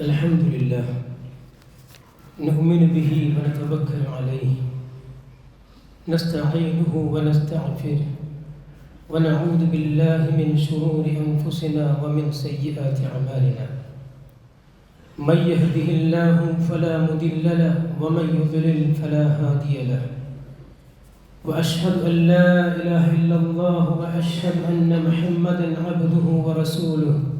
الحمد لله نؤمن به ونتوكل عليه نستعينه ونستغفره ونعوذ بالله من شرور أنفسنا ومن سيئات أعمالنا. من يهده الله فلا مضل له ومن يضلل فلا هادي له. وأشهد أن لا إله إلا الله وأشهد أن محمدا عبده ورسوله.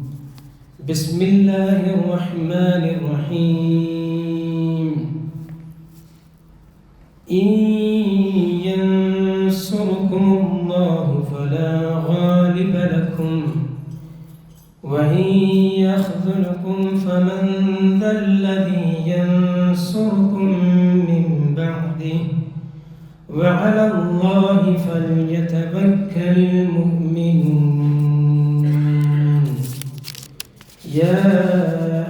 بسم الله الرحمن الرحيم. إن ينصركم الله فلا غالب لكم وإن يخذلكم فمن ذا الذي ينصركم من بعده؟ وعلى الله فليتوكل المؤمنون. يا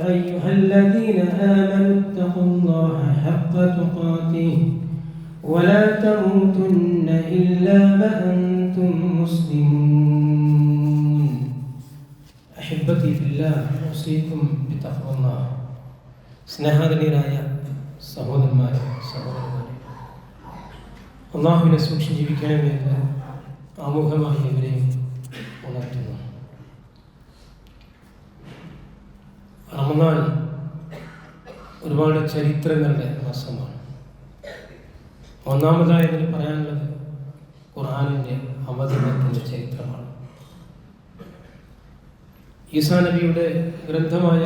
أيها الذين آمنوا اتقوا الله حق تقاته ولا تموتن إلا وأنتم مسلمون أحبتي في الله أوصيكم بتقوى الله സ്നേഹാദനീയരായ സഹോദരന്മാരെ സഹോദരന്മാരെ അള്ളാഹുവിനെ സൂക്ഷിച്ച് ജീവിക്കണമെന്ന് ആമുഖമായി ഇവരെയും ഉണർത്തുന്നു റമദാൻ ഒരുപാട് ചരിത്രങ്ങളുടെ മാസമാണ് ഒന്നാമതായി ഇതിന് പറയാനുള്ളത് ഖുർആാനിന്റെ അവതരണത്തിന്റെ ചരിത്രമാണ്. ഈസാ നബിയുടെ ഗ്രന്ഥമായ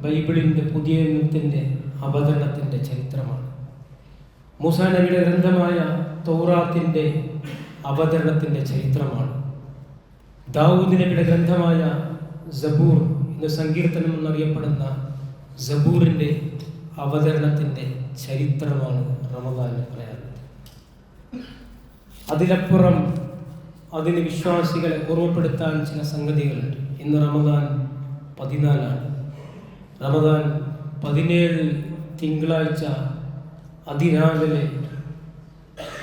ബൈബിളിന്റെ പുതിയ നിയമത്തിന്റെ അവതരണത്തിന്റെ ചരിത്രമാണ്. മൂസാ നബിയുടെ ഗ്രന്ഥമായ തൗറാത്തിന്റെ അവതരണത്തിന്റെ ചരിത്രമാണ്. ദാവൂദ് നബിയുടെ ഗ്രന്ഥമായ ജബൂർ എന്ന സങ്കീർത്തനം എന്നറിയപ്പെടുന്ന ജബൂറിന്റെ അവതരണത്തിന്റെ ചരിത്രമാണ് റമദാൻ പറയാറുള്ളത് അതിലപ്പുറം അതിന് വിശ്വാസികളെ ഓർമ്മപ്പെടുത്താൻ ചില സംഗതികളുണ്ട്. ഇന്ന് റമദാൻ പതിനാലാണ്. റമദാൻ പതിനേഴ് തിങ്കളാഴ്ച അതിരാവിലെ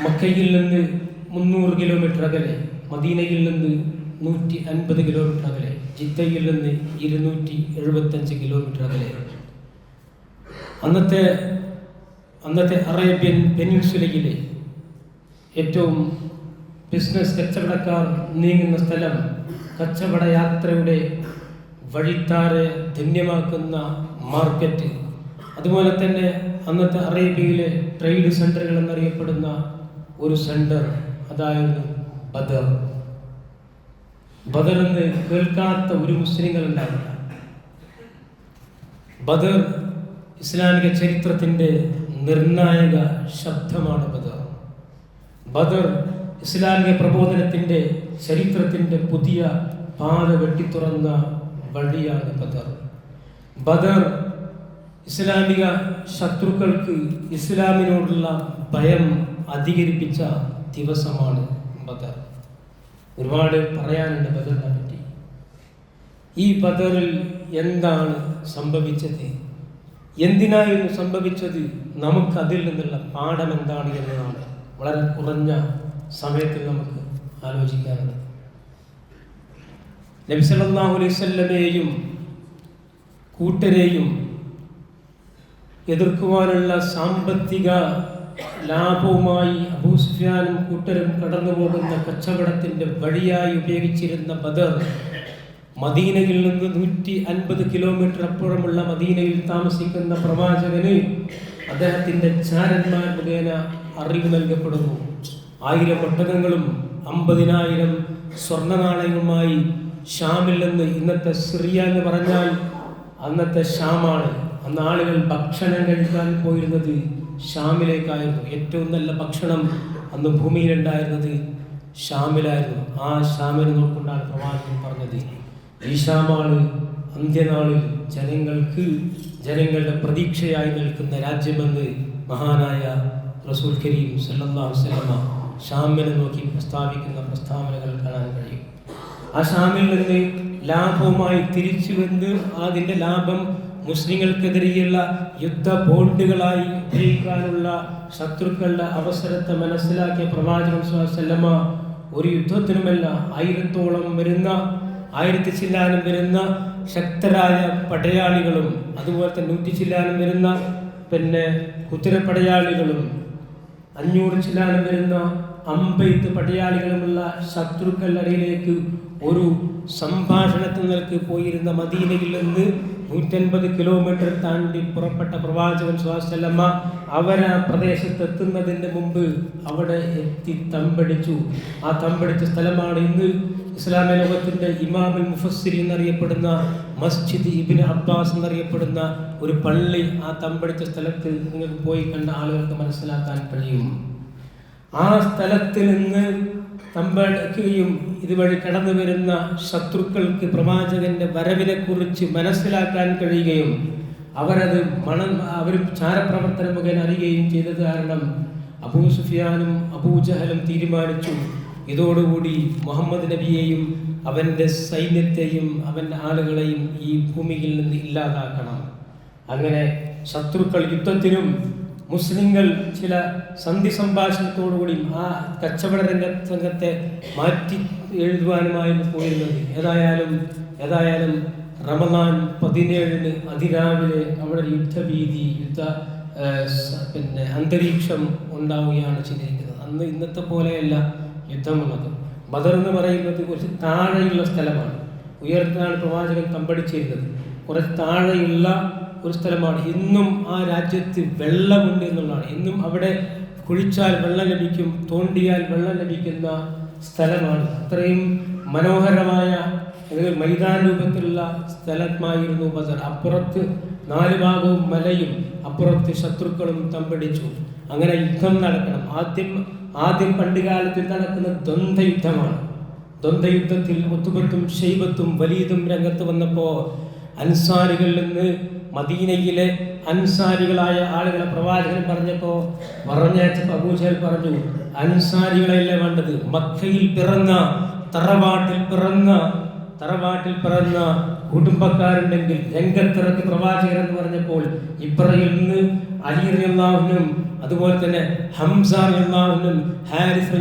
മക്കയിൽ നിന്ന് മുന്നൂറ് കിലോമീറ്റർ അകലെ മദീനയിൽ നിന്ന് നൂറ്റി അൻപത് കിലോമീറ്റർ അകലെ ജിദ്ദയിൽ നിന്ന് ഇരുന്നൂറ്റി എഴുപത്തഞ്ച് കിലോമീറ്റർ അകലെ. അന്നത്തെ അന്നത്തെ അറേബ്യൻ പെനിൻസുലയിലെ ഏറ്റവും ബിസിനസ് കച്ചവടക്കാർ നീങ്ങുന്ന സ്ഥലം കച്ചവട യാത്രയുടെ വഴിത്താരെ ധന്യമാക്കുന്ന മാർക്കറ്റ്. അതുപോലെ തന്നെ അന്നത്തെ അറേബ്യയിലെ ട്രേഡ് സെന്ററുകൾ എന്നറിയപ്പെടുന്ന ഒരു സെന്റർ അതായിരുന്നു ബദർ. ബദർ എന്ന് കേൾക്കാത്ത ഒരു മുസ്ലിങ്ങൾ ഉണ്ടാവില്ല. ബദർ ഇസ്ലാമിക ചരിത്രത്തിന്റെ നിർണായക ശബ്ദമാണ് ബദർ. ബദർ ഇസ്ലാമിക പ്രബോധനത്തിന്റെ ചരിത്രത്തിന്റെ പുതിയ പാത വെട്ടിത്തുറന്ന വഴിയാണ് ബദർ. ബദർ ഇസ്ലാമിക ശത്രുക്കൾക്ക് ഇസ്ലാമിനോടുള്ള ഭയം അധികരിപ്പിച്ച ദിവസമാണ് ബദർ. ഒരുപാട് പറയാനുണ്ട് ബദറിനെ പറ്റി. ഈ ബദറിൽ എന്താണ് സംഭവിച്ചത്? എന്തിനായിരുന്നു സംഭവിച്ചത്? നമുക്ക് അതിൽ നിന്നുള്ള പാഠം എന്താണ് എന്നതാണ് വളരെ കുറഞ്ഞ സമയത്തിൽ നമുക്ക് ആലോചിക്കാറുള്ളത് നബി സല്ലല്ലാഹു അലൈഹി വസല്ലമയെയും കൂട്ടരെയും എതിർക്കുവാനുള്ള സാമ്പത്തിക ലാഭവുമായി അബൂ സുഫിയാനും കൂട്ടരും കടന്നു പോകുന്ന കച്ചവടത്തിന്റെ വഴിയായി ഉപയോഗിച്ചിരുന്ന ബദർ മദീനയിൽ നിന്ന് നൂറ്റി അൻപത് കിലോമീറ്റർ അപ്പുറമുള്ള മദീനയിൽ താമസിക്കുന്ന പ്രവാചകന് അദ്ദേഹത്തിന്റെ ചാരന്മാർ മുഖേന അറിവ് നൽകപ്പെടുന്നു. ആയിരം ഒട്ടകങ്ങളും അമ്പതിനായിരം സ്വർണ നാണയങ്ങളുമായി ഷാമിൽ നിന്ന് ഇന്നത്തെ സിറിയ എന്ന് പറഞ്ഞാൽ അന്നത്തെ ഷാമാണ്. അന്ന് ആളുകൾ ഭക്ഷണം കഴിക്കാൻ പോയിരുന്നത് ഷാമിലേക്കായിരുന്നു. ഏറ്റവും നല്ല ഭക്ഷണം അന്ന് ഭൂമിയിലുണ്ടായിരുന്നത് ഷാമിലായിരുന്നു. ആ ഷാമിനെ നോക്കൊണ്ടാണ് പ്രവാചകൻ പറഞ്ഞത് ഈ ഷാമാണ് അന്ത്യനാളിൽ ജനങ്ങൾക്ക് ജനങ്ങളുടെ പ്രതീക്ഷയായി നിൽക്കുന്ന രാജ്യമെന്ന് മഹാനായ റസൂൽ കരീം സല്ലല്ലാഹു വസല്ലമ ഷാമിനെ നോക്കി പ്രസ്താവിക്കുന്ന പ്രസ്താവനകൾ കാണാൻ കഴിയും. ആ ഷാമിൽ നിന്ന് ലാഭവുമായി തിരിച്ചു വന്ന് അതിന്റെ ലാഭം മുസ്ലിങ്ങൾക്കെതിരെയുള്ള യുദ്ധ ബോണ്ടുകളായി ഉപയോഗിക്കാനുള്ള ശത്രുക്കളുടെ അവസരത്തെ മനസ്സിലാക്കിയ പ്രവാചകൻ സ്വല്ലമ ഒരു യുദ്ധത്തിനുമല്ല ആയിരത്തോളം വരുന്ന ആയിരത്തി ചില്ലാനും വരുന്ന ശക്തരായ പടയാളികളും അതുപോലെ തന്നെ നൂറ്റി ചില്ലാനും വരുന്ന പിന്നെ കുതിരപ്പടയാളികളും അഞ്ഞൂറ് ചില്ലാനും വരുന്ന അമ്പെയ്ത്ത് പടയാളികളുമുള്ള ശത്രുക്കളുടെ ഇടയിലേക്ക് ഒരു സംഭാഷണത്തിൽ നിൽക്ക് പോയിരുന്ന മദീനയിൽ നിന്ന് നൂറ്റൻപത് കിലോമീറ്റർ താണ്ടി പുറപ്പെട്ട പ്രവാചകൻ സ്വാസല്ലമ്മ അവരാ പ്രദേശത്ത് എത്തുന്നതിന് മുമ്പ് അവിടെ എത്തി തമ്പടിച്ചു. ആ തമ്പടിച്ച സ്ഥലമാണ് ഇന്ന് ഇസ്ലാമിക ലോകത്തിന്റെ ഇമാമുൽ മുഫസ്സിരി എന്നറിയപ്പെടുന്ന മസ്ജിദ് ഇബിൻ അബ്ബാസ് എന്നറിയപ്പെടുന്ന ഒരു പള്ളി ആ തമ്പടിച്ച സ്ഥലത്ത് നിങ്ങൾക്ക് പോയി കണ്ട ആളുകൾക്ക് മനസ്സിലാക്കാൻ കഴിയും. ആ സ്ഥലത്ത് നിന്ന് തമ്പടിക്കുകയും ഇതുവഴി കടന്നു വരുന്ന ശത്രുക്കൾക്ക് പ്രവാചകന്റെ വരവിനെക്കുറിച്ച് മനസ്സിലാക്കാൻ കഴിയുകയും അവരത് മണം അവർ ചാരപ്രവർത്തനം മുഖേന അറിയുകയും ചെയ്തത് കാരണം അബൂ സുഫിയാനും അബൂജഹലും തീരുമാനിച്ചു. ഇതോടുകൂടി മുഹമ്മദ് നബിയെയും അവന്റെ സൈന്യത്തെയും അവന്റെ ആളുകളെയും ഈ ഭൂമിയിൽ നിന്ന് ഇല്ലാതാക്കണം. അങ്ങനെ ശത്രുക്കൾ യുദ്ധത്തിനും മുസ്ലിങ്ങൾ ചില സന്ധി സംഭാഷണത്തോടുകൂടി ആ കച്ചവട രംഗ സംഘത്തെ മാറ്റി എഴുതുവാനുമായിരുന്നു പോയിരുന്നത്. ഏതായാലും ഏതായാലും റമദാൻ പതിനേഴിന് അതിരാവിലെ അവിടെ യുദ്ധഭീതി യുദ്ധ പിന്നെ അന്തരീക്ഷം ഉണ്ടാവുകയാണ് ചെയ്തിരിക്കുന്നത്. അന്ന് ഇന്നത്തെ പോലെയല്ല യുദ്ധമുള്ളത്. ബദർ എന്ന് പറയുന്നത് കുറച്ച് താഴെയുള്ള സ്ഥലമാണ്. ഉയർത്താണ് പ്രവാചകൻ തമ്പടിച്ചിരുന്നത് കുറച്ച് താഴെയുള്ള ഒരു സ്ഥലമാണ്. ഇന്നും ആ രാജ്യത്ത് വെള്ളമുണ്ട് എന്നുള്ളതാണ്. ഇന്നും അവിടെ കുഴിച്ചാൽ വെള്ളം ലഭിക്കും തോണ്ടിയാൽ വെള്ളം ലഭിക്കുന്ന സ്ഥലമാണ്. അത്രയും മനോഹരമായ അല്ലെങ്കിൽ മൈതാന രൂപത്തിലുള്ള സ്ഥലമായിരുന്നു ബദർ. അപ്പുറത്ത് നാല് ഭാഗവും മലയും അപ്പുറത്ത് ശത്രുക്കളും തമ്പടിച്ചു. അങ്ങനെ യുദ്ധം നടക്കണം. ആദ്യം ആദ്യം പണ്ടുകാലത്തിൽ നടക്കുന്ന ദ്വന്ദ്വയുദ്ധമാണ്. ദ്വന്ദ്വയുദ്ധത്തിൽ ഒത്തുപത്തും ഷെയ്ബത്തും വലീദും രംഗത്ത് വന്നപ്പോൾ അൻസാരികളിൽ നിന്ന് മദീനയിലെ അൻസാരികളായ ആളുകളെ പ്രവാചകൻ പറഞ്ഞപ്പോൾ പറഞ്ഞയച്ചപ്പോൾ അബൂജഹൽ പറഞ്ഞു അൻസാരികളെയല്ലേ വേണ്ടത്? മക്കയിൽ പിറന്ന തറവാട്ടിൽ പിറന്ന തറവാട്ടിൽ പിറന്ന കുടുംബക്കാരുണ്ടെങ്കിൽ രംഗത്തിറക്കി പ്രവാചകൻ എന്ന് പറഞ്ഞപ്പോൾ ഇബ്രയിൽ നിന്ന് അലി അതുപോലെ തന്നെ ഹംസ റളിയല്ലാഹുവിനും ഹാരിസ്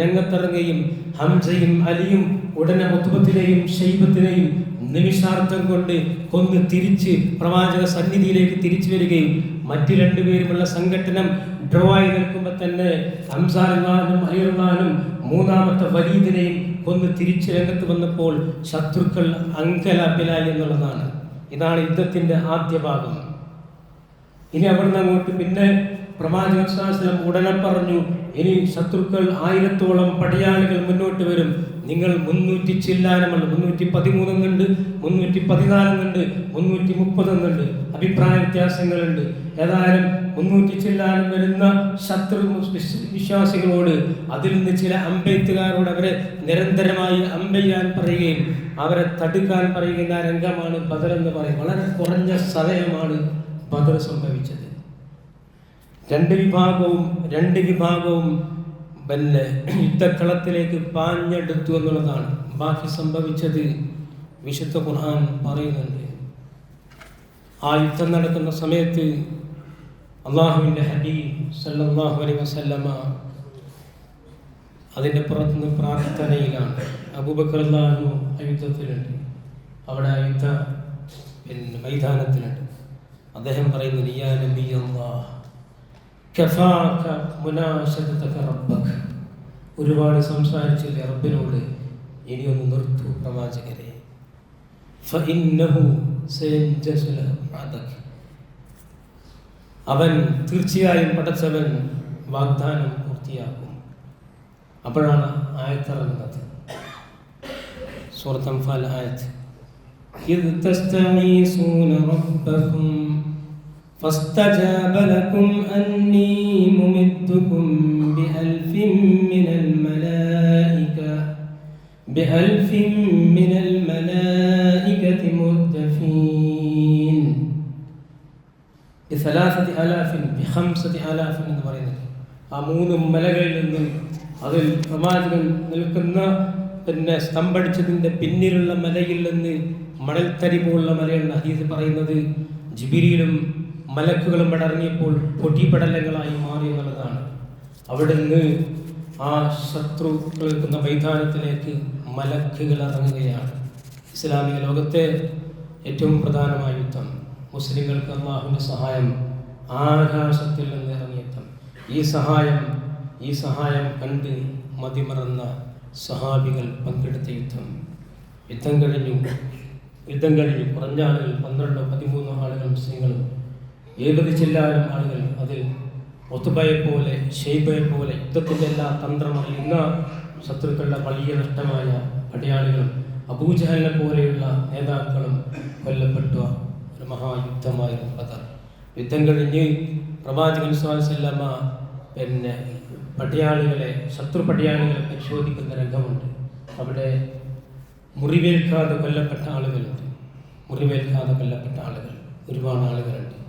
രംഗത്തിറങ്ങുകയും ഹംസയും അലിയും ഉടനെ മുത്തുബത്തിനെയും ഷെയ്ബത്തിനെയും നിമിഷാർത്ഥം കൊണ്ട് കൊന്ന് തിരിച്ച് പ്രവാചക സന്നിധിയിലേക്ക് തിരിച്ചു വരികയും മറ്റു രണ്ടുപേരുമുള്ള സംഘടനം ഡ്രോ ആയി നിൽക്കുമ്പോൾ തന്നെ ഹംസാനും അലിറുള്ളാനും മൂന്നാമത്തെ വലീദിനെയും കൊന്ന് തിരിച്ച് രംഗത്ത് വന്നപ്പോൾ ശത്രുക്കൾ അങ്കലാപ്പിലായി എന്നുള്ളതാണ്. ഇതാണ് യുദ്ധത്തിന്റെ ആദ്യ ഭാഗം. ഇനി അവിടുന്ന് അങ്ങോട്ട് പിന്നെ പ്രവാചകൻ ശാസ്ത്രം ഉടനെ പറഞ്ഞു ഇനി ശത്രുക്കൾ ആയിരത്തോളം പടയാളികൾ മുന്നോട്ട് വരും. നിങ്ങൾ മുന്നൂറ്റി ചില്ലാനമുണ്ട് മുന്നൂറ്റി പതിമൂന്നെന്നുണ്ട് മുന്നൂറ്റി പതിനാലെന്നുണ്ട് മുന്നൂറ്റി മുപ്പതെന്നുണ്ട് അഭിപ്രായ വ്യത്യാസങ്ങളുണ്ട്. ഏതായാലും മുന്നൂറ്റി ചില്ലാനം വരുന്ന ശത്രു വിശ്വ- വിശ്വാസികളോട് അതിൽ നിന്ന് ചില അമ്പെയ്ത്തുകാരോട് അവരെ നിരന്തരമായി അമ്പെയ്യാൻ പറയുകയും അവരെ തടുക്കാൻ പറയുന്ന രംഗമാണ് ബദർ എന്ന് പറയും വളരെ കുറഞ്ഞ സമയമാണ് ബദർ സംഭവിച്ചത്. രണ്ട് വിഭാഗവും രണ്ട് വിഭാഗവും പിന്നെ യുദ്ധക്കളത്തിലേക്ക് പാഞ്ഞെടുത്തു എന്നുള്ളതാണ്. ബാക്കി സംഭവിച്ചത് വിശുദ്ധ ഖുർആൻ പറയുന്നുണ്ട്. ആ യുദ്ധം നടക്കുന്ന സമയത്ത് അള്ളാഹുവിന്റെ ഹബീബ് സല്ലല്ലാഹു അലൈഹി വസല്ലമ അതിന്റെ പുറത്തുനിന്ന് പ്രാർത്ഥനയിലാണ്. അബൂബക്കർ അള്ളാഹു യുദ്ധത്തിലുണ്ട്. അവിടെ യുദ്ധ പിന്നെ മൈതാനത്തിലുണ്ട്. അദ്ദേഹം പറയുന്നത് യാ അല്ലാഹ് കഫാക്ക മുനാശകതക റബ്ബക്. ഒരുപാട് സംസാരിച്ചില്ലേ റബ്ബിനോട്? ഇനിയൊന്ന് നിർത്തു പ്രവാചകരെ. അവൻ തീർച്ചയായും പടച്ചവൻ വാഗ്ദാനം പൂർത്തിയാക്കും. അപ്പോഴാണ് ആയത്തിറങ്ങുന്നത്. സ്വർത്തം ഫലായത് ഇത് തസ്തമീസൂന റബ്ബഹും فاستجاب لكم أني ممدكم بألف من الملائكة بألف من الملائكة مردفين بثلاثة آلاف بخمسة آلاف എന്ന് പറയുന്നത് ആ മൂന്ന് മലകളിൽ നിന്ന് അതിൽ പ്രവാചകൻ നിൽക്കുന്ന പിന്നെ സ്തംഭടിച്ചതിൻ്റെ പിന്നിലുള്ള മലയിൽ നിന്ന് മണൽത്തരി പോലുള്ള മലയെന്ന് ഹദീസ് പറയുന്നത് ജിബിരിയിലും മലക്കുകളും പടർന്നിയപ്പോൾ പൊടിപടലങ്ങളായി മാറി എന്നുള്ളതാണ്. അവിടെ നിന്ന് ആ ശത്രു കേൾക്കുന്ന മൈതാനത്തിലേക്ക് മലക്കുകൾ ഇറങ്ങുകയാണ്. ഇസ്ലാമിക ലോകത്തെ ഏറ്റവും പ്രധാനമായ യുദ്ധം. മുസ്ലിങ്ങൾക്ക് അള്ളാഹുവിന്റെ സഹായം ആകാശത്തിൽ നിന്ന് ഇറങ്ങിയെത്തും. ഈ സഹായം ഈ സഹായം കണ്ട് മതിമറന്ന സഹാബികൾ പങ്കെടുത്ത യുദ്ധം. യുദ്ധം കഴിഞ്ഞു. യുദ്ധം കഴിഞ്ഞു. കുറഞ്ഞ ആളുകൾ പന്ത്രണ്ടോ പതിമൂന്നോ ആളുകൾ മുസ്ലിങ്ങളും എഴുപത് ചില്ലാനും ആളുകൾ അതിൽ ഒത്തുബയെ പോലെ ഷെയ്ബയെ പോലെ യുദ്ധത്തിന്റെ എല്ലാ തന്ത്രം അറിയുന്ന ശത്രുക്കളുടെ വലിയ നഷ്ടമായ പടയാളികളും അബൂജഹലിനെ പോലെയുള്ള നേതാക്കളും കൊല്ലപ്പെട്ട ഒരു മഹായുദ്ധമായിരുന്നു കഥ യുദ്ധം കഴിഞ്ഞ് പ്രവാചകൻ സ്വാസല്ലമ്മ പിന്നെ പടയാളികളെ ശത്രു പടയാളികളെ പരിശോധിക്കുന്ന രംഗമുണ്ട്. അവിടെ മുറിവേൽക്കാതെ കൊല്ലപ്പെട്ട ആളുകളുണ്ട്. മുറിവേൽക്കാതെ കൊല്ലപ്പെട്ട ആളുകൾ ഒരുപാട് ആളുകളുണ്ട്.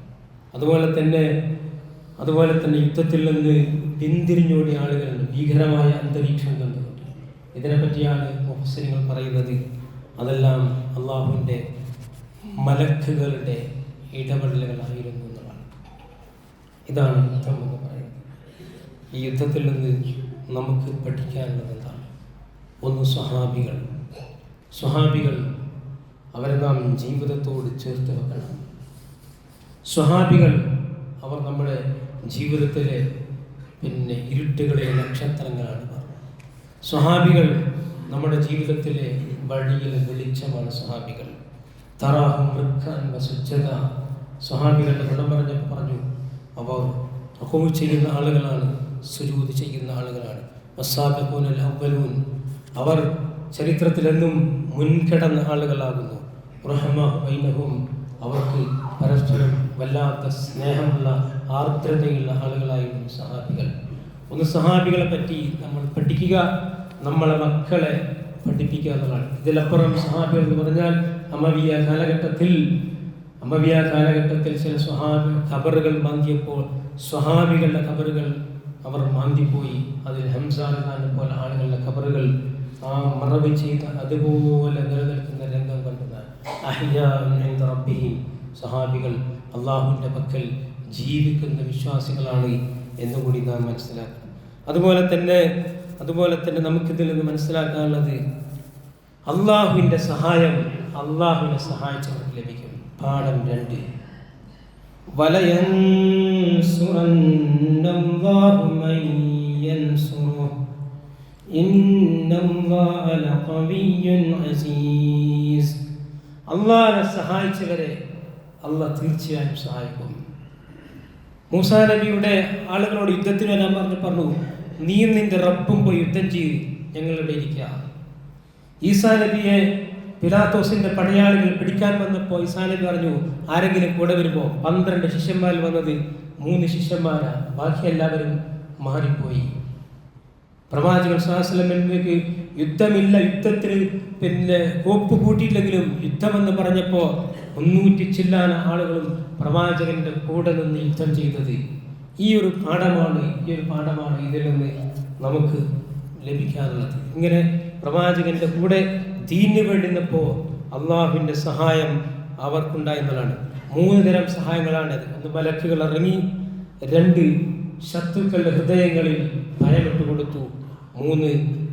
അതുപോലെ തന്നെ അതുപോലെ തന്നെ യുദ്ധത്തിൽ നിന്ന് പിന്തിരിഞ്ഞോടിയ ആളുകളുണ്ട് ഭീകരമായ അന്തരീക്ഷം കണ്ടുകൊണ്ട്. ഇതിനെപ്പറ്റിയാണ് മുഹസിനുകൾ പറയുന്നത്. അതെല്ലാം അള്ളാഹുവിന്റെ മലക്കുകളുടെ ഇടപെടലുകളായിരുന്നു എന്നുള്ളതാണ്. ഇതാണ് യുദ്ധം എന്ന് പറയുന്നത്. ഈ യുദ്ധത്തിൽ നിന്ന് നമുക്ക് പഠിക്കാനുള്ളത് എന്താണ്? ഒന്ന് സ്വഹാബികൾ. സ്വഹാബികൾ അവരെ നാം ജീവിതത്തോട് ചേർത്ത് വെക്കണം. സ്വഹാബികൾ അവർ നമ്മുടെ ജീവിതത്തിലെ പിന്നെ ഇരുട്ടുകളെ നക്ഷത്രങ്ങളാണ്. സ്വഹാബികൾ നമ്മുടെ ജീവിതത്തിലെ വഴിയിൽ വെളിച്ചമാണ് സ്വഹാബികൾ. തറാഹും വൃക്കാൻ വസുജത സ്വഹാബികളുടെ ഗുണം പറഞ്ഞപ്പോൾ പറഞ്ഞു അവർ റഹൂ ചെയ്യുന്ന ആളുകളാണ് സുജൂത് ചെയ്യുന്ന ആളുകളാണ്. വസാബിഖൂനൽ അവ്വലൂൻ അവർ ചരിത്രത്തിലെന്നും മുൻകിടന്ന ആളുകളാകുന്നു. റഹ്മ അവർക്ക് പരസ്പരം വല്ലാത്ത സ്നേഹമുള്ള ആർദ്രതയുള്ള ആളുകളായിരുന്നു സഹാബികൾ. ഒന്ന് സഹാബികളെ പറ്റി നമ്മൾ പഠിക്കുക നമ്മളെ മക്കളെ പഠിപ്പിക്കുക എന്നുള്ളതാണ്. ഇതിലപ്പുറം സഹാബികൾ എന്ന് പറഞ്ഞാൽ അമവിയ കാലഘട്ടത്തിൽ അമവിയ കാലഘട്ടത്തിൽ ചില സ്വഹാബി ഖബറുകൾ മാന്തിയപ്പോൾ സ്വഹാബികളുടെ ഖബറുകൾ അവർ മാന്തിപ്പോയി. അതിൽ ഹംസാൻ ഖാനെ പോലെ ആളുകളുടെ ഖബറുകൾ ആ മറവ് ചെയ്ത് അതുപോലെ നിലനിൽക്കുന്ന രംഗം കണ്ടതാണ്. അഹിയ റബ്ബിഹിം. സഹാബികൾ അള്ളാഹുവിന്റെ പക്കൽ ജീവിക്കുന്ന വിശ്വാസികളാണ് എന്നുകൂടി നാം മനസ്സിലാക്കണം. അതുപോലെ തന്നെ അതുപോലെ തന്നെ നമുക്കിതിൽ നിന്ന് മനസ്സിലാക്കാനുള്ളത് അള്ളാഹുവിന്റെ സഹായം അള്ളാഹുവിനെ സഹായിച്ച് നമുക്ക് ലഭിക്കും. പാഠം രണ്ട്. അള്ളാഹിനെ സഹായിച്ചവരെ അള്ളാഹ് തീർച്ചയായും സഹായിക്കും. മൂസാ നബിയുടെ ആളുകളോട് യുദ്ധത്തിന് വരാൻ പറഞ്ഞു പറഞ്ഞു നീ നിന്റെ റബ്ബും പോയി യുദ്ധം ചെയ്ത് ഞങ്ങളുടെ ഇരിക്കുക ഈസാ നബിയെ പിലാത്തോസിന്റെ പടയാളികൾ പിടിക്കാൻ വന്നപ്പോൾ ഈസാ നബി പറഞ്ഞു ആരെങ്കിലും കൂടെ വരുമ്പോൾ പന്ത്രണ്ട് ശിഷ്യന്മാരിൽ വന്നത് മൂന്ന് ശിഷ്യന്മാരാണ് ബാക്കി എല്ലാവരും മാറിപ്പോയി. പ്രവാചകൻ സാഹസ്ലമിലേക്ക് യുദ്ധമില്ല യുദ്ധത്തിന് പിന്നെ കോപ്പ് കൂട്ടിയില്ലെങ്കിലും യുദ്ധമെന്ന് പറഞ്ഞപ്പോൾ മുന്നൂറ്റി ചില്ലാന ആളുകളും പ്രവാചകന്റെ കൂടെ നിന്ന് യുദ്ധം ചെയ്തത്. ഈ ഒരു പാഠമാണ് ഈ ഒരു പാഠമാണ് ഇതിൽ നിന്ന് നമുക്ക് ലഭിക്കാറുള്ളത്. ഇങ്ങനെ പ്രവാചകന്റെ കൂടെ ദീന് വേണ്ടുന്നപ്പോൾ അള്ളാഹുവിന്റെ സഹായം അവർക്കുണ്ടായെന്നുള്ളതാണ് മൂന്ന് തരം സഹായങ്ങളാണിത് ഒന്ന് മലക്കുകൾ ഇറങ്ങി രണ്ട് ശത്രുക്കളുടെ ഹൃദയങ്ങളിൽ ഭയമിട്ട് കൊടുത്തു മൂന്ന്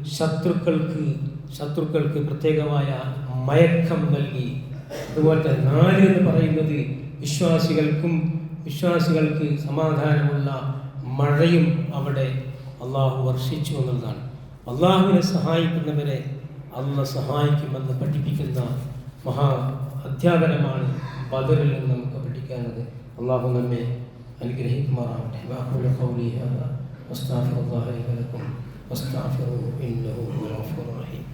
ശത്രുക്കൾക്ക് ശത്രുക്കൾക്ക് പ്രത്യേകമായ മയക്കം നൽകി. അതുപോലെ തന്നെ നാല് എന്ന് പറയുന്നത് വിശ്വാസികൾക്കും വിശ്വാസികൾക്ക് സമാധാനമുള്ള മഴയും അവിടെ അള്ളാഹു വർഷിച്ചു എന്നുള്ളതാണ്. അള്ളാഹുവിനെ സഹായിക്കുന്നവരെ അള്ള സഹായിക്കുമെന്ന് പഠിപ്പിക്കുന്ന മഹാ അധ്യാപനമാണ് ബദറിൽ നിന്ന് നമുക്ക് പഠിക്കാനുള്ളത്. അള്ളാഹു നമ്മെ അനുഗ്രഹിക്കുമാറാവട്ടെ. واستغفروه إنه هو الغفور الرحيم.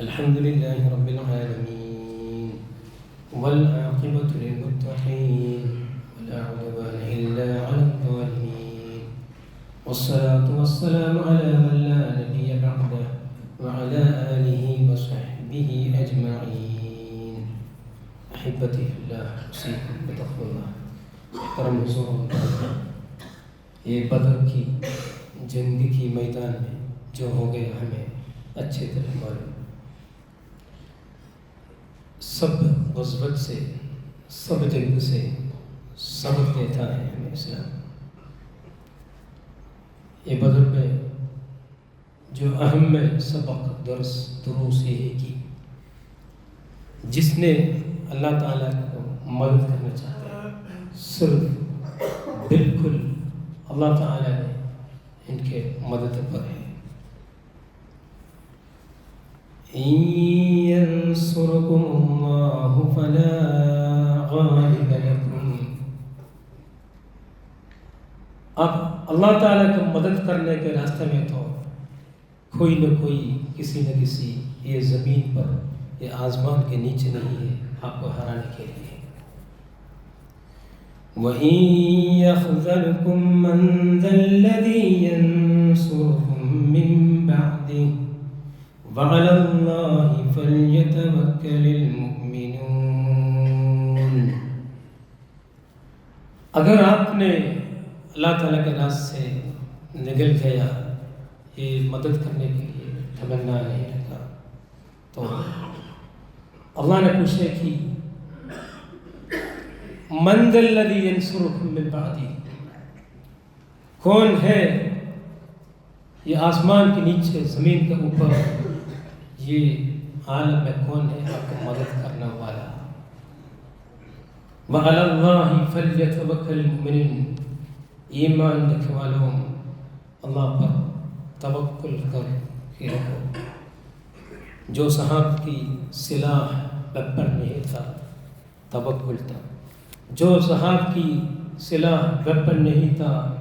الحمد لله رب العالمين والعاقبة للمتقين ولا عدوان إلا على الظالمين والصلاة والسلام على من لا نبي بعده وعلى آله وصحبه أجمعين. احبتی اللہ حسین بتخ اللہ کرم حضور یہ بدر کی جنگ کی میدان میں جو ہو گیا ہمیں اچھے طرح معلوم سب مثبت سے، سب جنگ سے سبق دیتا ہے ہمیں اسلام۔ یہ بدر میں جو اہم سبق، درس، دروس یہی کی جس نے اللہ تعالیٰ کو مدد کرنا چاہتے ہیں۔ صرف بالکل اللہ تعالیٰ نے ان کے مدد پر ہے۔ اب اللہ تعالیٰ کو مدد کرنے کے راستے میں تو کوئی نہ کوئی کسی نہ کسی یہ زمین پر یہ آسمان کے نیچے نہیں ہے آپ کو ہرانے کے لیے۔ وَإِن يَخْذَلْكُمْ مَنْ مِنْ وَعَلَى اللَّهِ فَلْيَتَوَكَّلِ الْمُؤْمِنُونَ۔ اگر آپ نے اللہ تعالیٰ کے راز سے نگل گیا، یہ مدد کرنے کے لیے تمنا نہیں رکھا تو اللہ نے پوچھنے کی منزل ندی من بعدی؟ کون ہے یہ آسمان کے نیچے، زمین کے اوپر؟ یہ عالم میں کون ہے آپ کو مدد کرنے والا؟ وعلی اللہ فلیتوکل المؤمنین ایمان رکھنے والوں، اللہ پر توکل کر کے رکھو جو صحاب کی صلاح بپر نہیں تھا، توکل تھا۔ جو صحاب کی صلاح بپر نہیں تھا،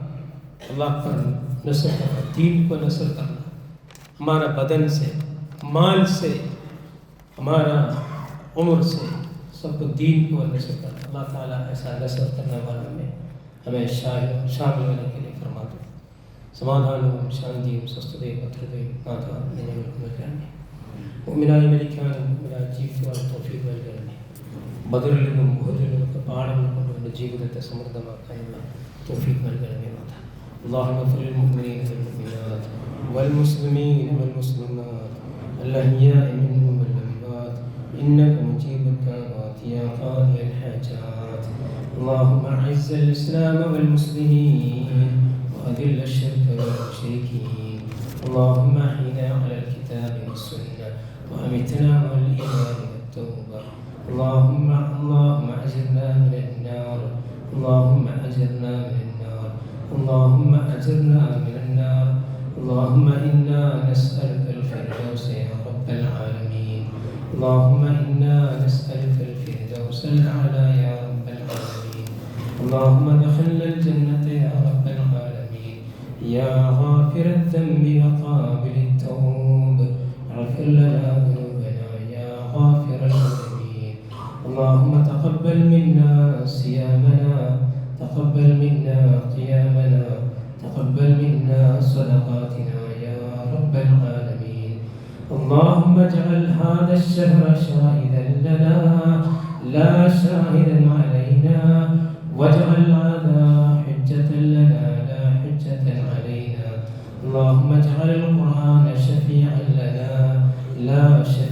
اللہ پر نثر کرنا، دین کو نثر کرنا۔ ہمارا بدن سے، مال سے، ہمارا عمر سے سب کو دین کو نصر کرنا۔ اللہ تعالیٰ ایسا نصر کرنے والا میں ہمیں شامل شامل ہونے کے لیے فرما دو سمادھان شانتی سست دیو پتر دیو نادا ഉമ്മിനായി മരിക്കാനും ഉമ്മിനായി ജീവിക്കുവാനും തോഫീക്ക് നൽകണമേ ബദറിൽ നിന്നും ബുഹദിൽ നിന്നൊക്കെ പാഠങ്ങൾ കൊണ്ട് എൻ്റെ ജീവിതത്തെ സമൃദ്ധമാക്കാനുള്ള തോഫീക്ക് നൽകണമേ നാഥ اللهم اغفر للمؤمنين والمؤمنات والمسلمين والمسلمات الأحياء منهم والأموات إنك مجيب الدعوات يا قاضي الحاجات اللهم أعز الإسلام والمسلمين وأذل الشرك والمشركين اللهم أحينا على الكتاب والسنة وأمتنا الإيمان والتوبة. اللهم اللهم أجرنا من النار. اللهم أجرنا من النار. اللهم أجرنا من النار. اللهم إنا نسألك الفردوس يا رب العالمين. اللهم صيامنا تقبل منا قيامنا تقبل منا صدقاتنا يا رب العالمين. اللهم اجعل هذا الشهر شاهدا لنا لا شاهدا علينا واجعل هذا حجة لنا لا حجة علينا. اللهم اجعل القرآن شفيعا لنا لا شفيعا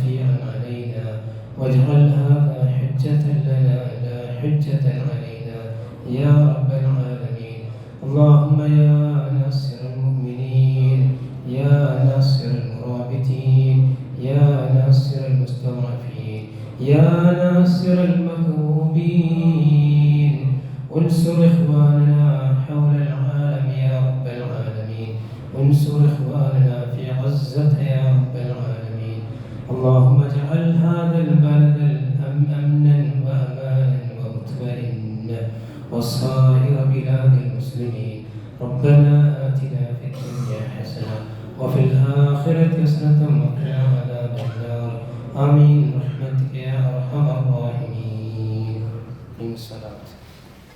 حجة علينا يا رب العالمين. اللهم يا ناصر المؤمنين يا ناصر المرابطين يا ناصر المستضعفين يا ناصر المكروبين. انصر إخواننا الآخرة حسنة وقنا عذاب النار آمين. برحمتك يا أرحم الراحمين.